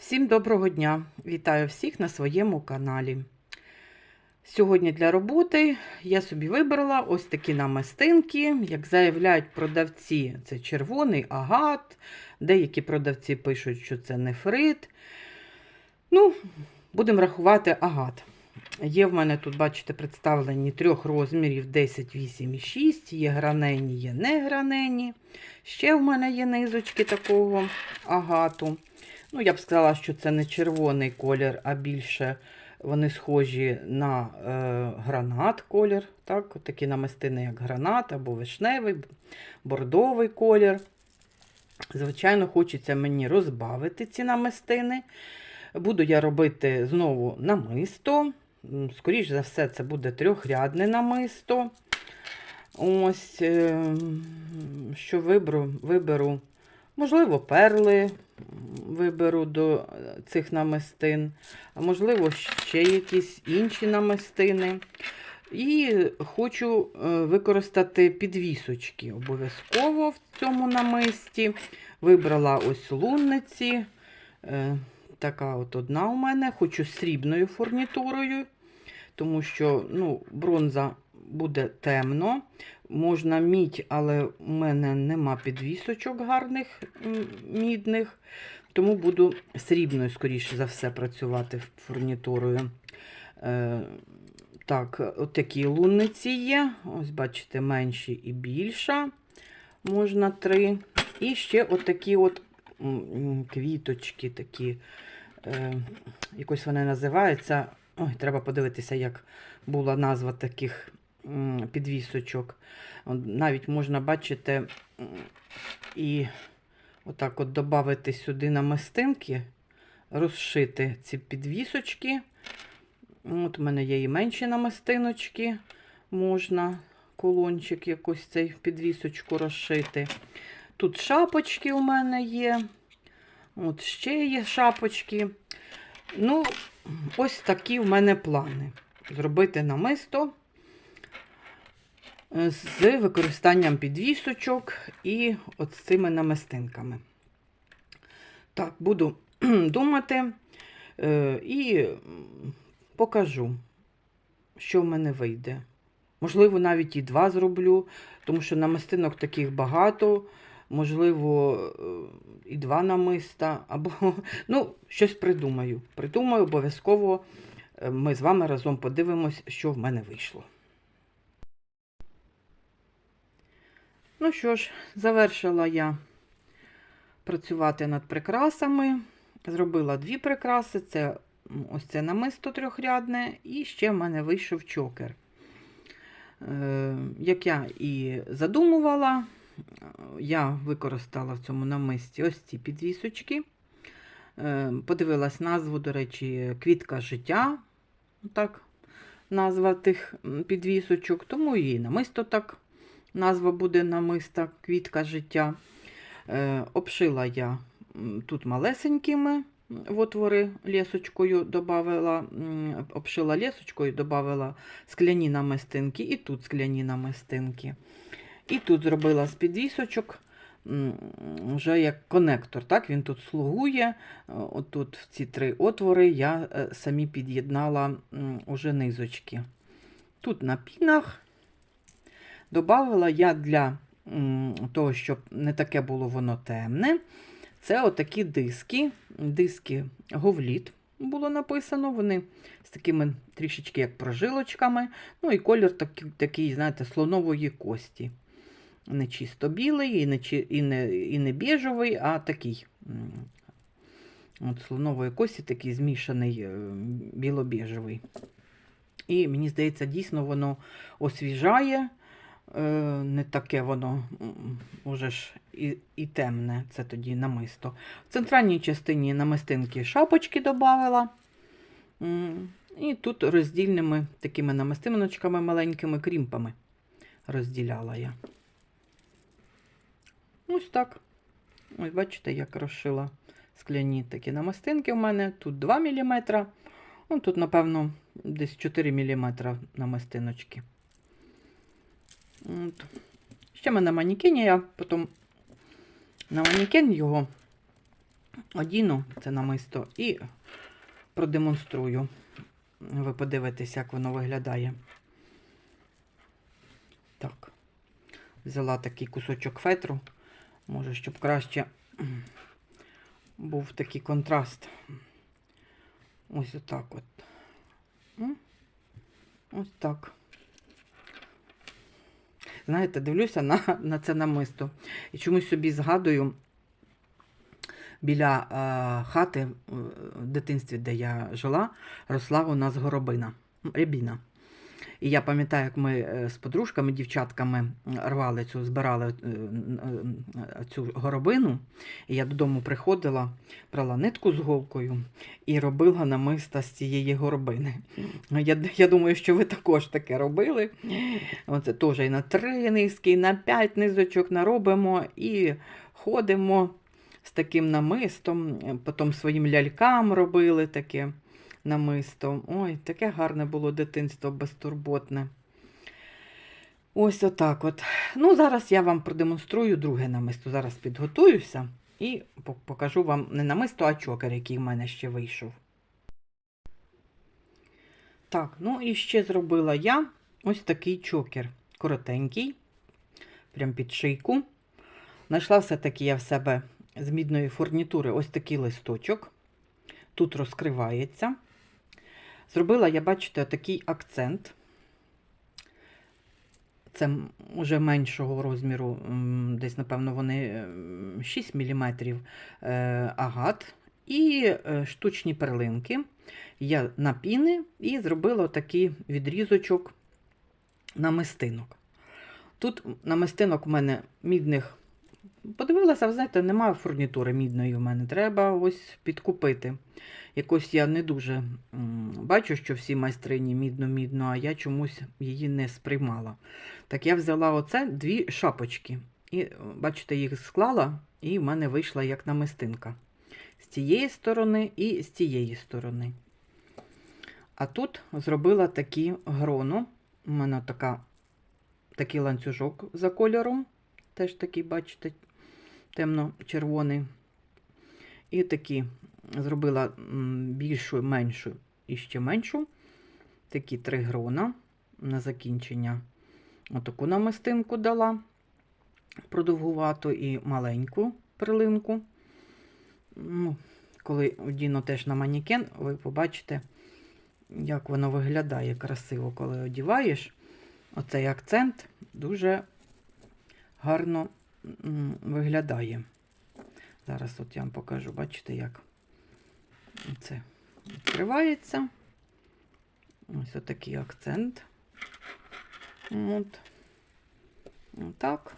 Всім доброго дня! Вітаю всіх на своєму каналі. Сьогодні для роботи я собі вибрала ось такі намистинки. Як заявляють продавці, це червоний агат. Деякі продавці пишуть, що це нефрит. Ну, будемо рахувати агат. Є в мене тут, бачите, представлені трьох розмірів 10, 8 і 6. Є гранені, є не гранені. Ще в мене є низочки такого агату. Ну, я б сказала, що це не червоний колір, а більше вони схожі на е, гранат колір. Так? Такі намистини, як гранат або вишневий, бордовий колір. Звичайно, хочеться мені розбавити ці намистини. Буду я робити знову намисто. М, Скоріш за все, це буде трьохрядне намисто. Ось, е, що виберу, виберу, можливо, перли виберу до цих намистин, а можливо, ще якісь інші намистини. І хочу е, використати підвісочки обов'язково в цьому намисті. Вибрала ось лунниці. Е, Така от одна у мене. Хочу срібною фурнітурою, тому що ну, бронза буде темно. Можна мідь, але у мене нема підвісочок гарних мідних. Тому буду срібною, скоріше за все, працювати фурнітурою. Е, так, от такі лунниці є. Ось, бачите, менші і більша. Можна три. І ще от такі от квіточки, такі, е, якось вони називаються. Ой, треба подивитися, як була назва таких підвісочок. Навіть можна бачити і отак от додати сюди намистинки, розшити ці підвісочки. От у мене є і менші намистиночки. Можна колончик якось цей підвісочку розшити. Тут шапочки у мене є. От ще є шапочки. Ну, ось такі в мене плани. Зробити намисто з використанням підвісочок і от з цими намистинками. Так, буду думати е, і покажу, що в мене вийде. Можливо, навіть і два зроблю, тому що намистинок таких багато. Можливо, е, і два намиста, або ну, щось придумаю. Придумаю, обов'язково е, ми з вами разом подивимось, що в мене вийшло. Ну що ж, завершила я працювати над прикрасами. Зробила дві прикраси. Це ось це намисто трьохрядне, і ще в мене вийшов чокер. Е, Як я і задумувала, я використала в цьому намисті ось ці підвісочки. Е, Подивилась назву, до речі, квітка життя. Так, назва тих підвісочок, тому і намисто так. Назва буде намиста квітка життя. Е, обшила я тут малесенькими отвори лісочкою додавала, м, обшила лісочкою, додавала скляні намистинки, і тут скляні намистинки. І тут зробила з підвісочок вже як конектор. Так? Він тут слугує. Е, Отут в ці три отвори я е, самі під'єднала уже низочки. Тут на пінах Добавила я для того, щоб не таке було воно темне. Це отакі диски. Диски Говліт було написано. Вони з такими трішечки як прожилочками. Ну і колір такий, такий знаєте, слонової кості. Не чисто білий і не, і не, і не біжевий, а такий. От слонової кості такий змішаний е, біло-біжевий. І мені здається, дійсно воно освіжає. Е, не таке воно уже ж і, і темне, це тоді намисто. В центральній частині намистинки шапочки додавала. І тут роздільними такими намистиночками маленькими крімпами розділяла я. Ось так. Ось бачите, як розшила скляні такі намистинки в мене. Тут 2 мм. Ну, тут, напевно, десь 4 мм намистиночки. От. Ще в мене манекені, я потім на манекен його одіну це намисто і продемонструю. Ви подивитесь, як воно виглядає. Так, взяла такий кусочок фетру, може, щоб краще був такий контраст. Ось отак от. Ось так. Знаєте, дивлюся на, на це намисто. І чомусь собі згадую біля е, хати е, в дитинстві, де я жила, росла у нас горобина, рябіна. І я пам'ятаю, як ми е, з подружками, дівчатками рвали цю, збирали е, е, цю горобину. І я додому приходила, брала нитку з голкою і робила намиста з цієї горобини. Я, я думаю, що ви також таке робили. Оце теж і на три низки, і на п'ять низочок наробимо і ходимо з таким намистом. Потім своїм лялькам робили таке намисто. Ой, таке гарне було дитинство безтурботне. Ось отак от. Ну, зараз я вам продемонструю друге намисто. Зараз підготуюся і покажу вам не намисто, а чокер, який в мене ще вийшов. Так, ну і ще зробила я ось такий чокер. Коротенький, прям під шийку. Знайшла все-таки я в себе з мідної фурнітури ось такий листочок. Тут розкривається. Зробила я, бачите, такий акцент. Це уже меншого розміру, десь, напевно, вони 6 мм агат і е, штучні перлинки. Я на піни і зробила такий відрізочок намистинок. Тут намистинок у мене мідних. Подивилася, ви знаєте, немає фурнітури мідної в мене. Треба ось підкупити. Якось я не дуже бачу, що всі майстрині мідно-мідно, а я чомусь її не сприймала. Так я взяла оце дві шапочки. І, е, бачите, їх склала, і в мене вийшла як намистинка. З цієї сторони і з цієї сторони. А тут зробила такі грону. У мене така, такий ланцюжок за кольором. Теж такий, бачите, темно-червоний. І такі зробила більшу, меншу і ще меншу. Такі три грона на закінчення. Отаку намистинку дала продовгувату і маленьку перлинку. Ну, коли одіну теж на манікен, ви побачите, як воно виглядає красиво, коли одіваєш. Оцей акцент дуже гарно виглядає. Зараз от я вам покажу, бачите, як це відкривається. Ось отакий акцент. От. Отак.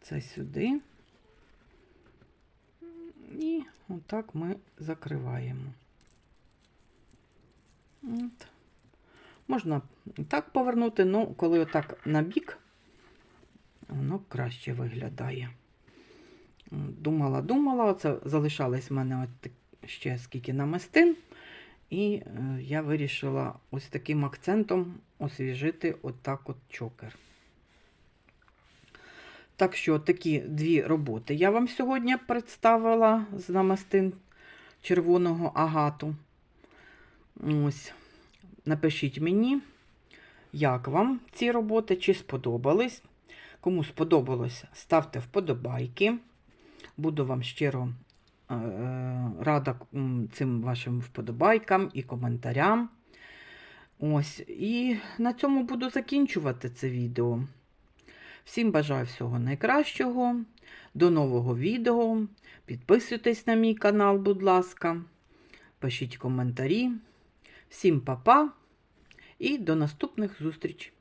Це сюди. І отак ми закриваємо. От. Можна так повернути, ну, коли отак на бік, воно краще виглядає. Думала, думала, оце залишались в мене от ще скільки намистин. І е, я вирішила ось таким акцентом освіжити отак от чокер. Так що такі дві роботи я вам сьогодні представила з намистин червоного агату. Ось. Напишіть мені, як вам ці роботи, чи сподобались. Кому сподобалось, ставте вподобайки. Буду вам щиро е, рада цим вашим вподобайкам і коментарям. Ось. І на цьому буду закінчувати це відео. Всім бажаю всього найкращого. До нового відео. Підписуйтесь на мій канал, будь ласка. Пишіть коментарі. Всім па-па і до наступних зустрічей!